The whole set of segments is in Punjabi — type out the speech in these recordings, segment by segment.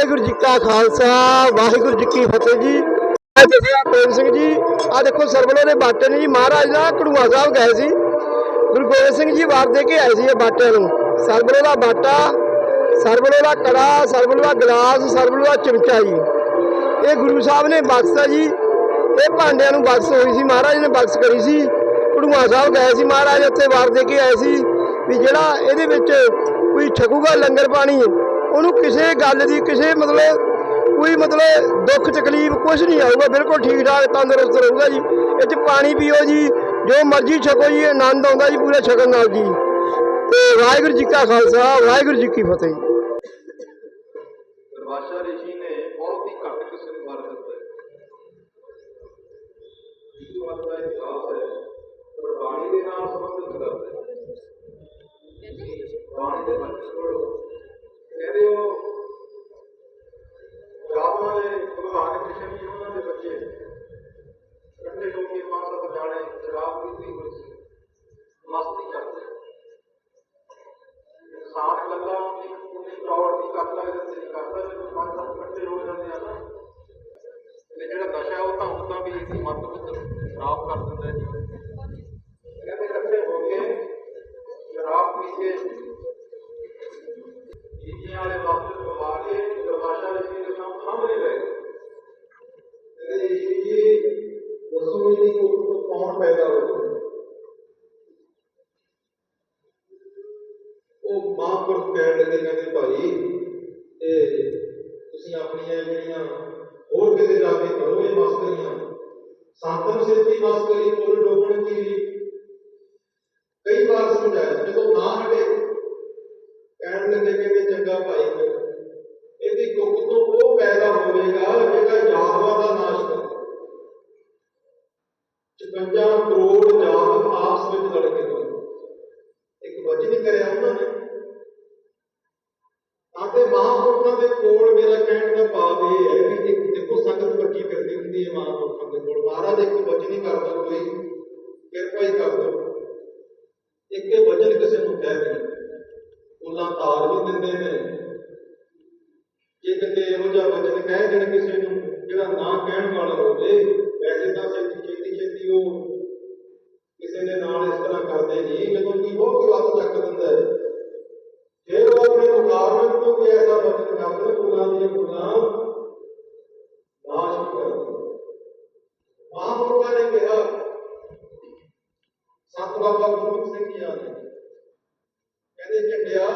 ਵਾਹਿਗੁਰੂ ਜੀ ਕਾ ਖਾਲਸਾ, ਵਾਹਿਗੁਰੂ ਜੀ ਕੀ ਫਤਿਹ ਜੀ। ਮੈਂ ਜਥੇਦਾਰ ਪ੍ਰੇਮ ਸਿੰਘ ਜੀ ਆ ਦੇਖੋ ਸਰਬਲੋ ਦੇ ਬਾਟੇ ਨੇ ਜੀ, ਮਹਾਰਾਜ ਦਾ ਕੜੂਆ ਸਾਹਿਬ ਗਏ ਸੀ। ਗੁਰੂ ਗੋਬਿੰਦ ਸਿੰਘ ਜੀ ਵਾਰ ਦੇ ਕੇ ਆਏ ਸੀ ਇਹ ਬਾਟਿਆਂ ਨੂੰ। ਸਰਬਲੋ ਦਾ ਬਾਟਾ ਸਰਬਲੋ ਦਾ ਕੜਾ ਸਰਬਲੋ ਦਾ ਗਲਾਸ ਸਰਬਲੋ ਦਾ ਚਮਚਾ ਜੀ। ਇਹ ਗੁਰੂ ਸਾਹਿਬ ਨੇ ਬਖਸ਼ਾ ਜੀ। ਇਹ ਭਾਂਡਿਆਂ ਨੂੰ ਬਖਸ਼ ਹੋਈ ਸੀ, ਮਹਾਰਾਜ ਨੇ ਬਖਸ਼ ਕਰੀ ਸੀ। ਕੜੂਆ ਸਾਹਿਬ ਗਏ ਸੀ, ਮਹਾਰਾਜ ਉੱਥੇ ਵਾਰ ਦੇ ਕੇ ਆਏ ਸੀ ਵੀ ਜਿਹੜਾ ਇਹਦੇ ਵਿੱਚ ਕੋਈ ਛਕੂਗਾ ਲੰਗਰ ਪਾਣੀ ਉਹਨੂੰ ਕਿਸੇ ਗੱਲ ਦੀ ਕਿਸੇ ਮਤਲਬ ਕੋਈ ਮਤਲਬ ਦੁੱਖ ਤਕਲੀਫ ਕੁਝ ਨਹੀਂ ਆਊਗਾ ਬਿਲਕੁਲ ਠੀਕ ਠਾਕ ਤੰਦਰੁਸਤ ਰਹੂਗਾ ਜੀ ਇਹ 'ਚ ਪਾਣੀ ਪੀਓ ਜੀ ਜੋ ਮਰਜ਼ੀ ਛਕੋ ਜੀ ਆਨੰਦ ਆਉਂਦਾ ਜੀ ਪੂਰੇ ਛਕਣ ਨਾਲ ਜੀ ਤੇ ਵਾਹਿਗੁਰੂ ਜੀ ਕਾ ਖਾਲਸਾ ਵਾਹਿਗੁਰੂ ਜੀ ਕੀ ਫਤਿਹ ਦਰਵਾਸ਼ਾ ਰਿਸ਼ੀ ਨੇ ਬਹੁਤ ਹੀ ਘੱਟ ਕਿਸੇ ਨੂੰ ਵਰ ਦਿੱਤਾ ਹੈ ਹਿੰਦੂ ਮਤ ਦਾ ਇਤਿਹਾਸ ਹੈ ਪਰ ਬਾਣੀ ਦੇ ਨਾਲ ਸੰਬੰਧਿਤ ਕਰਦਾ ਹੈ ਬਾਣੀ ਦੇ ਮਤ ਕੋਲ ਕਹਿੰਦੇ ਉਹ ਰਾਮਾਂ ਦੇ ਭਗਵਾਨ ਕ੍ਰਿਸ਼ਨ ਜੀ ਉਹਨਾਂ ਦੇ ਬੱਚੇ ਇਕੱਠੇ ਹੋ ਕੇ ਪੰਜ ਸੱਤ ਜਾਣੇ ਸ਼ਰਾਬ ਪੀਤੀ ਹੋਈ ਸੀ ਮਸਤੀ ਕਰਦੇ ਇਨਸਾਨ ਲੱਗਾ ਉਹਨੇ ਉਹਨੇ ਚੌੜ ਦੀ ਕਰ ਲੱਗਦਾ ਤੇ ਨਹੀਂ ਕਰਦਾ ਜਦੋਂ ਪੰਜ ਸੱਤ ਇਕੱਠੇ ਹੋ ਜਾਂਦੇ ਆ ਨਾ ਤੇ ਜਿਹੜਾ ਨਸ਼ਾ ਉਹ ਤਾਂ ਹੁੰਦਾ ਵੀ ਇਸੀ ਮਤ ਵਿੱਚ ਖਰਾਬ ਕਰ ਦਿੰਦਾ ਹੈ ਜੀ ਕਹਿੰਦੇ ਇਕੱਠੇ ਹੋ ਕੇ ਸ਼ਰਾਬ ਪੀ ਕੇ ਜੀਆਂ ਵਾਲੇ ਵਕਤ ਪਵਾ ਕੇ ਦਰਵਾਜ਼ਾ ਰਿਸ਼ੀ ਦੇ ਸਾਹਮਣੇ ਸਾਹਮਣੇ ਲੈ ਗਏ ਕਹਿੰਦੇ ਇਹ ਰਸੋਈ ਦੀ ਕੋਠ ਤੋਂ ਕੌਣ ਪੈਦਾ ਹੋਇਆ ਉਹ ਮਹਾਂਪੁਰਖ ਕਹਿਣ ਲੱਗੇ ਕਹਿੰਦੇ ਭਾਈ ਇਹ ਤੁਸੀਂ ਆਪਣੀਆਂ ਜਿਹੜੀਆਂ ਹੋਰ ਕਿਤੇ ਜਾ ਕੇ ਕਰੋ ਇਹ ਮਸਕਰੀਆਂ ਸੰਤਨ ਸਿੱਧੀ ਮਸਕਰੀ ਪੁਰ ਡੋਬਣ ਕੀ ਕਈ ਵਾਰ ਸਮਝਾਇਆ ਜਦੋਂ ਨਾ ਹਟੇ ਕਹਿਣ ਲੱਗੇ ਕਹਿੰਦੇ ਭਾਈ। ਇਹਦੀ ਕੁੱਖ ਤੋਂ ਉਹ ਪੈਦਾ ਹੋਵੇਗਾ, ਜਿਹੜਾ ਯਾਦਵਾਂ ਦਾ ਨਾਸ਼ ਕਰੇ। 56 ਕਰੋੜ ਜਾਤ ਆਪਸ ਵਿੱਚ ਲੜ ਕੇ ਇੱਕ ਵਚਨ ਕਰਿਆ ਉਹਨਾਂ ਨੇ। ਆਤੇ ਮਹਾਂਪੁਰਖਾਂ ਦੇ ਕੋਲ ਮੇਰਾ ਕਹਿਣ ਦਾ ਭਾਵ ਇਹ ਹੈ ਕਿ ਇੱਕ ਦੇਖੋ ਸੰਗਤ ਬੱਜੀ ਫਿਰਦੀ ਹੁੰਦੀ ਹੈ ਮਹਾਂਪੁਰਖਾਂ ਦੇ ਕੋਲ। ਮਹਾਰਾਜ ਇੱਕ ਵਚਨ ਹੀ ਕਰ ਕੋਈ, ਕਿਰਪਾ ਹੀ ਕਰਦਾ ਇੱਕ ਇਹ ਵਚਨ ਕਿਸੇ ਨੂੰ ਕਹਿ ਦੇਣਾ। ਉਹਨਾਂ ਤਾਰ ਵੀ ਦਿੰਦੇ ਨੇ। ਜੇ ਕਿਤੇ ਇਹੋ ਜਿਹਾ ਵਚਨ ਕਹਿ ਦੇਣ ਕਿਸੇ ਨੂੰ, ਜਿਹੜਾ ਨਾ ਕਹਿਣ ਵਾਲਾ ਹੋਵੇ, ਵੈਸੇ ਤਾਂ ਛੇਤੀ ਛੇਤੀ ਛੇਤੀ ਉਹ ਕਿਸੇ ਦੇ ਨਾਲ ਇਸ ਤਰ੍ਹਾਂ ਕਰਦੇ ਨਹੀਂ ਜਦੋਂ ਕੋਈ ਬਹੁਤ ਲੱਤ ਚੱਕ ਦਿੰਦਾ ਹੈ। ਫਿਰ ਉਹ ਆਪਣੇ ਮੁਕਾਬਲੇ ਤੋਂ ਵੀ ਐਸਾ ਵਚਨ ਕਰਦੇ ਗੁਰਾਂ ਦੀਆਂ ਗੁਰਾਂ ਨਾਸ਼ ਕਰਦੇ। ਮਹਾਂਪੁਰਖਾਂ ਨੇ ਕਿਹਾ, ਸੰਤ ਬਾਬਾ ਗੁਰੂ ਸਿੰਘ ਜੀ ਨੇ ਕਹਿੰਦੇ ਝੰਡਿਆ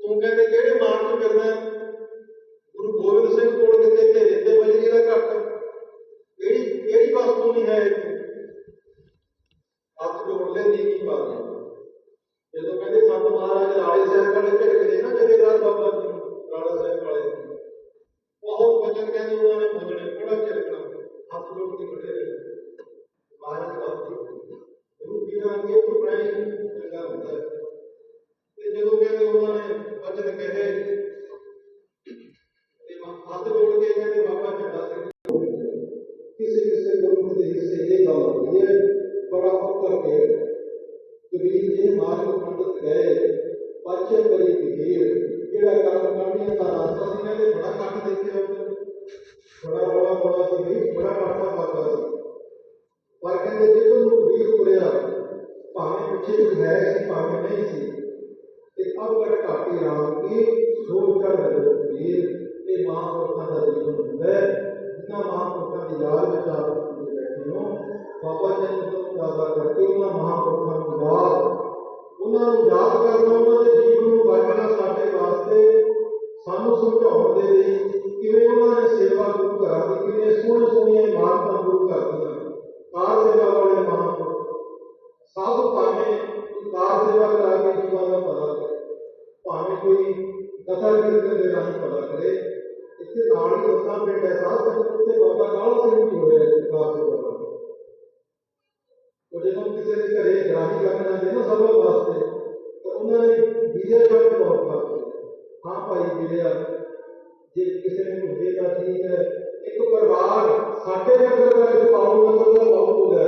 ਤੂੰ ਕਹਿੰਦੇ ਕਿਹੜੇ ਮਾਨ ਚ ਫਿਰਦਾ ਹੈ? ਗੁਰੂ ਗੋਬਿੰਦ ਸਿੰਘ ਕੋਲ ਕਿਤੇ ਢੇਰੇ ਤੇ ਬਜਰੀ ਦਾ ਘੱਟ ਕਿਹੜੀ ਕਿਹੜੀ ਵਸਤੂ ਨਹੀਂ ਹੈ ਇੱਥੇ ਹੱਥ ਜੋੜ ਲੈ ਦੀ ਕੀ ਬਾਤ ਹੈ ਜਦੋਂ ਕਹਿੰਦੇ ਸੰਤ ਮਹਾਰਾਜ ਰਾਲੇ ਸਾਹਿਬ ਵਾਲੇ ਝਿੜਕਦੇ ਨਾ ਜਥੇਦਾਰ ਬਾਬਾ ਜੀ ਨੂੰ, ਰਾਲਾ ਸਾਹਿਬ ਵਾਲੇ ਨੂੰ। ਬਹੁਤ ਵਚਨ ਕਹਿੰਦੇ ਉਹਨਾਂ ਨੇ ਬੋਲਣੇ ਬੜਾ ਝਿੜਕਣਾ ਹੱਥ ਜੋੜ ਕੇ ਖੜੇ ਰਹੇ ਮਹਾਰਾਜ ਬਾਤੀ ਗੁਰੂ ਪੀਰਾਂ ਅੱਗੇ ਝੁਕਣਾ ਹੀ ਚੰਗਾ ਹੁੰਦਾ ਹੈ ਤੇ ਜਦੋਂ ਕਹਿੰਦੇ ਉਹਨਾਂ ਨੇ ਵਚਨ ਕਹੇ ਨਹੀਂ ਸੀ। ਤੇ ਅਵਗੜ ਘਾਟੀ ਰਾਮ ਕੀ ਸੋ ਚੜ ਲੋ ਵੀਰ ਇਹ ਮਹਾਂਪੁਰਖਾਂ ਦਾ ਜੀਵਨ ਹੁੰਦਾ ਹੈ। ਜਿਨ੍ਹਾਂ ਮਹਾਂਪੁਰਖਾਂ ਦੀ ਯਾਦ ਵਿੱਚ ਆਪ ਬੈਠੇ ਹੋ, ਬਾਬਾ ਜੀ ਨੇ ਤੁਹਾਨੂੰ ਦਾਦਾ ਕਰਕੇ ਉਹਨਾਂ ਮਹਾਂਪੁਰਖਾਂ ਨੂੰ ਯਾਦ, ਉਹਨਾਂ ਨੂੰ ਯਾਦ ਕਰਨਾ, ਉਹਨਾਂ ਦੇ ਜੀਵਨ ਨੂੰ ਵਾਚਣਾ ਸਾਡੇ ਵਾਸਤੇ ਸਾਨੂੰ ਸਮਝਾਉਣ ਦੇ ਲਈ ਕਿਵੇਂ ਉਹਨਾਂ ਨੇ ਸੇਵਾ ਗੁਰੂ ਘਰਾਂ ਦੀ, ਕਿਵੇਂ ਸੋਹਣੇ ਸੋਹਣੀਆਂ ਇਮਾਰਤਾਂ ਗੁਰੂ ਘਰ ਦੀਆਂ, ਕਾਰ ਸੇਵਾ ਵਾਲੇ ਮਹਾਂਪੁਰਖ ਸਭ ਭਾਵੇਂ ਕਾਰ ਸੇਵਾ ਕਰਾ ਕੇ ਜੀਵਾਂ ਦਾ ਭਲਾ ਕਰੇ ਭਾਵੇਂ ਕੋਈ ਕਥਾ ਕੀਰਤਨ ਦੇ ਰਾਹੀਂ ਭਲਾ ਕਰੇ, ਇੱਥੇ ਨਾਲ ਹੀ ਉਸਾ ਪਿੰਡ ਹੈ ਸਾਧ ਸੰਗਤ ਤੇ ਬਾਬਾ ਕਾਲਾ ਸਿੰਘ ਜੀ ਹੋਏ ਕਾਰ ਸੇਵਾ ਵਾਲੇ ਉਹ ਜਦੋਂ ਕਿਸੇ ਦੇ ਘਰੇ ਗ੍ਰਾਹੀ ਕਰਨ ਜਾਂਦੇ ਨਾ ਸਭ ਵਾਸਤੇ, ਤਾਂ ਉਹਨਾਂ ਨੇ ਵੀਰੇ ਦਾ ਬਹੁਤ ਕਰਦੇ ਹਾਂ ਭਾਈ ਵੀਰਿਆ, ਜੇ ਕਿਸੇ ਨੂੰ ਹੁੰਦੇ ਤਾਂ ਠੀਕ ਹੈ। ਇੱਕ ਪਰਿਵਾਰ ਸਾਡੇ ਨਗਰ ਦਾ ਇੱਕ ਪਾਉ ਨਗਰ ਦਾ ਪਾਉ ਹੋ ਗਿਆ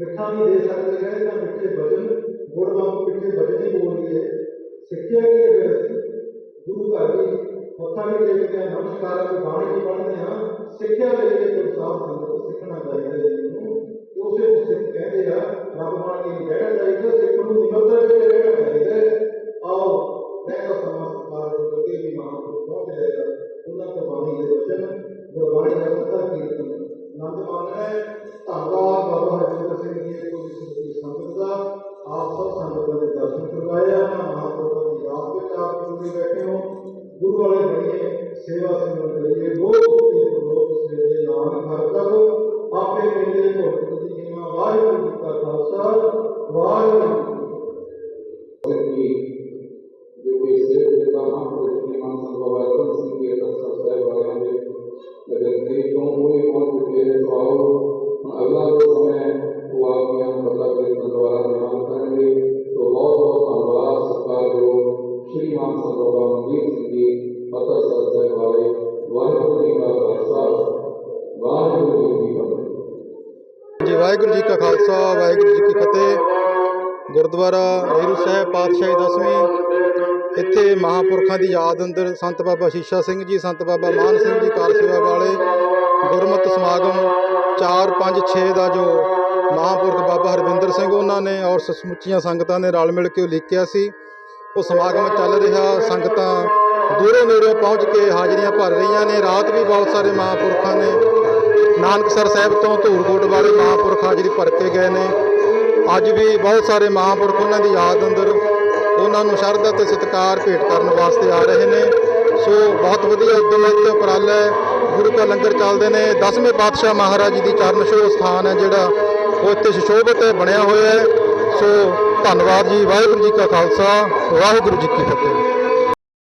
ਮਿੱਠਾ ਵੀ ਦੇ ਸਕਦੇ ਹੈ ਜਾਂ ਮਿੱਠੇ ਭਜਨ ਗੁੜ ਵਾਂਗ ਮਿੱਠੇ ਭਜਨ ਹੀ ਬੋਲਦੀ ਹੈ ਸਿੱਖਿਆ ਕੀ ਹੈ ਫਿਰ ਅਸੀਂ ਗੁਰੂ ਘਰ ਦੀ ਮੱਥਾ ਵੀ ਟੇਕਦੇ ਹਾਂ ਨਮਸਕਾਰ ਬਾਣੀ ਵੀ ਪੜ੍ਹਦੇ ਹਾਂ ਸਿੱਖਿਆ ਲਈ ਇਹ फतेह ਜੀ ਵਾਹਿਗੁਰੂ ਜੀ ਕਾ ਖਾਲਸਾ ਵਾਹਿਗੁਰੂ ਜੀ ਕੀ ਫਤਿਹ ਗੁਰਦੁਆਰਾ ਨੀਰੂ ਸਾਹਿਬ ਪਾਤਸ਼ਾਹੀ ਦਸਵੀਂ, ਇੱਥੇ ਮਹਾਪੁਰਖਾਂ ਦੀ ਯਾਦ ਅੰਦਰ ਸੰਤ ਬਾਬਾ ਸ਼ੀਸ਼ਾ ਸਿੰਘ ਜੀ, ਸੰਤ ਬਾਬਾ ਮਾਨ ਸਿੰਘ ਜੀ ਕਾਰ ਸੇਵਾ ਵਾਲੇ ਗੁਰਮਤਿ ਸਮਾਗਮ 4 5 6 ਦਾ ਜੋ ਮਹਾਪੁਰਖ ਬਾਬਾ ਹਰਵਿੰਦਰ ਸਿੰਘ ਉਹਨਾਂ ਨੇ ਔਰ ਸਮੁੱਚੀਆਂ ਸੰਗਤਾਂ ਨੇ ਰਲ ਮਿਲ ਕੇ ਉਲੀਕਿਆ ਸੀ। ਉਹ ਸਮਾਗਮ ਚੱਲ ਰਿਹਾ, ਸੰਗਤਾਂ ਦੂਰੋਂ ਨੇੜੋਂ ਪਹੁੰਚ ਕੇ ਹਾਜ਼ਰੀਆਂ ਭਰ ਰਹੀਆਂ ਨੇ। ਰਾਤ ਵੀ ਬਹੁਤ ਸਾਰੇ ਮਹਾਪੁਰਖਾਂ ਨੇ। ਨਾਨਕਸਰ ਸਾਹਿਬ ਤੋਂ ਧੂਰਕੋਟ ਵਾਲੇ ਮਹਾਂਪੁਰਖ ਹਾਜ਼ਰੀ ਭਰ ਕੇ ਗਏ ਨੇ। ਅੱਜ ਵੀ ਬਹੁਤ ਸਾਰੇ ਮਹਾਂਪੁਰਖ ਉਹਨਾਂ ਦੀ ਯਾਦ ਅੰਦਰ ਉਹਨਾਂ ਨੂੰ ਸ਼ਰਧਾ ਤੇ ਸਤਿਕਾਰ ਭੇਟ ਕਰਨ ਵਾਸਤੇ ਆ ਰਹੇ ਨੇ। ਸੋ ਬਹੁਤ ਵਧੀਆ ਉਦਮਤ ਉਪਰਾਲਾ ਹੈ। ਗੁਰੂ ਕਾ ਲੰਗਰ ਚੱਲਦੇ ਨੇ। 10ਵੇਂ ਪਾਤਸ਼ਾਹ ਮਹਾਰਾਜ ਜੀ ਦੀ ਚਰਨ ਛੋਹ ਸਥਾਨ ਹੈ ਜਿਹੜਾ ਉਹ ਇੱਥੇ ਸੁਸ਼ੋਭਿਤ ਹੈ ਬਣਿਆ ਹੋਇਆ ਹੈ। ਸੋ ਧੰਨਵਾਦ ਜੀ। ਵਾਹਿਗੁਰੂ ਜੀ ਕਾ ਖਾਲਸਾ। ਵਾਹਿਗੁਰੂ ਜੀ ਕੀ ਫਤਿਹ।